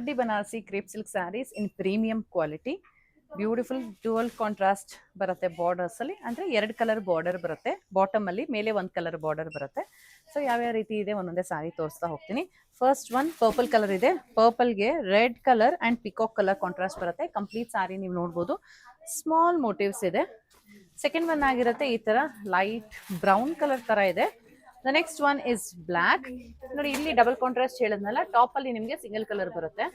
Chakdi Banarsi crepe silk sarees in premium quality beautiful dual contrast ಬರುತ್ತೆ borders ಅಲ್ಲಿ. ಅಂದ್ರೆ ಎರಡು ಕಲರ್ ಬಾರ್ಡರ್ ಬರುತ್ತೆ. ಬಾಟಮ್ ಅಲ್ಲಿ ಮೇಲೆ ಒಂದ್ ಕಲರ್ ಬಾರ್ಡರ್ ಬರುತ್ತೆ. ಸೊ ಯಾವ್ಯಾವ ರೀತಿ ಇದೆ ಒಂದೊಂದೇ ಸಾರಿ ತೋರಿಸ್ತಾ ಹೋಗ್ತೀನಿ. ಫಸ್ಟ್ ಒನ್ ಪರ್ಪಲ್ ಕಲರ್ ಇದೆ. ಪರ್ಪಲ್ಗೆ red colour and peacock colour contrast ಬರುತ್ತೆ. ಕಂಪ್ಲೀಟ್ ಸಾರಿ ನೀವು ನೋಡ್ಬೋದು. ಸ್ಮಾಲ್ ಮೋಟಿವ್ಸ್ ಇದೆ. ಸೆಕೆಂಡ್ ಒನ್ ಆಗಿರುತ್ತೆ ಈ ತರ ಲೈಟ್ ಬ್ರೌನ್ ಕಲರ್ ತರ ಇದೆ. The next one is black ನೋಡಿ, ಇಲ್ಲಿ ಡಬಲ್ ಕಾಂಟ್ರಾಸ್ಟ್ ಹೇಳಿದ್ನಲ್ಲ ಟಾಪ್ ಅಲ್ಲಿ ನಿಮಗೆ ಸಿಂಗಲ್ ಕಲರ್ ಬರುತ್ತೆ.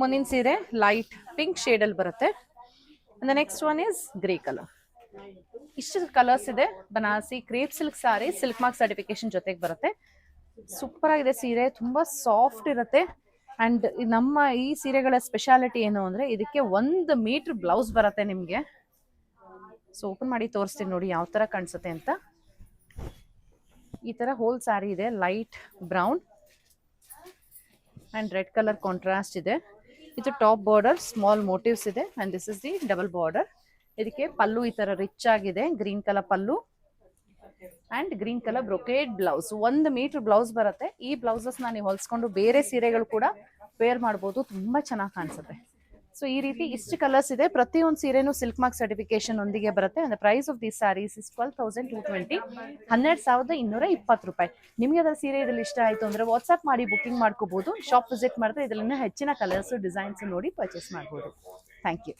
ಮುಂದಿನ ಸೀರೆ ಲೈಟ್ ಪಿಂಕ್ ಶೇಡ್ ಅಲ್ಲಿ ಬರುತ್ತೆ. The next one is grey colour ಇಷ್ಟು ಕಲರ್ಸ್ ಇದೆ. Banarasi crepe silk sari silk mark certification ಜೊತೆಗೆ ಬರುತ್ತೆ. ಸೂಪರ್ ಆಗಿದೆ ಸೀರೆ, ತುಂಬಾ ಸಾಫ್ಟ್ ಇರುತ್ತೆ. ಅಂಡ್ ನಮ್ಮ ಈ ಸೀರೆಗಳ ಸ್ಪೆಷಾಲಿಟಿ ಏನು ಅಂದ್ರೆ, ಇದಕ್ಕೆ ಒಂದು ಮೀಟರ್ ಬ್ಲೌಸ್ ಬರುತ್ತೆ ನಿಮಗೆ. ಸೊ ಓಪನ್ ಮಾಡಿ ತೋರಿಸ್ತೀನಿ ನೋಡಿ ಯಾವ ತರ ಕಾಣಿಸುತ್ತೆ ಅಂತ. ಈ ತರ ಹೋಲ್ ಸ್ಯಾರಿ ಇದೆ light brown and red colour contrast ಇದೆ. ಇದು ಟಾಪ್ ಬಾರ್ಡರ್ ಸ್ಮಾಲ್ ಮೋಟಿವ್ಸ್ ಇದೆ and this is the double border ಇದಕ್ಕೆ ಪಲ್ಲು ಈ ತರ ರಿಚ್ ಆಗಿದೆ green colour pallu and green colour brocade blouse ಒಂದು ಮೀಟರ್ ಬ್ಲೌಸ್ ಬರುತ್ತೆ. ಈ ಬ್ಲೌಸಸ್ ನೀವು ಹೊಲ್ಸ್ಕೊಂಡು ಬೇರೆ ಸೀರೆಗಳು ಕೂಡ ವೇರ್ ಮಾಡ್ಬೋದು. ತುಂಬಾ ಚೆನ್ನಾಗಿ ಕಾಣಿಸುತ್ತೆ. ಸೊ ಈ ರೀತಿ ಇಷ್ಟು ಕಲರ್ಸ್ ಇದೆ. ಪ್ರತಿಯೊಂದು ಸೀರೆನೂ ಸಿಲ್ಕ್ ಮಾರ್ಕ್ ಸರ್ಟಿಫಿಕೇಶನ್ ಒಂದಿಗೆ ಬರುತ್ತೆ. ಅಂದ್ರೆ price of these saris is twelve thousand two twenty ಹನ್ನೆರಡು ಸಾವಿರದ ಇನ್ನೂರ ಇಪ್ಪತ್ತು ರೂಪಾಯಿ. ನಿಮಗೆ ಅದರ ಸೀರೆ ಇದ್ರಲ್ಲಿ ಇಷ್ಟ ಆಯ್ತು ಅಂದ್ರೆ ವಾಟ್ಸ್ಆಪ್ ಮಾಡಿ ಬುಕಿಂಗ್ ಮಾಡ್ಕೋಬಹುದು ಶಾಪ್ ವಿಸಿಟ್ ಮಾಡಿದ್ರೆ ಇದರಲ್ಲಿ ಹೆಚ್ಚಿನ ಕಲರ್ಸ್ ಡಿಸೈನ್ಸ್ ನೋಡಿ ಪರ್ಚೇಸ್ ಮಾಡ್ಬೋದು. Thank you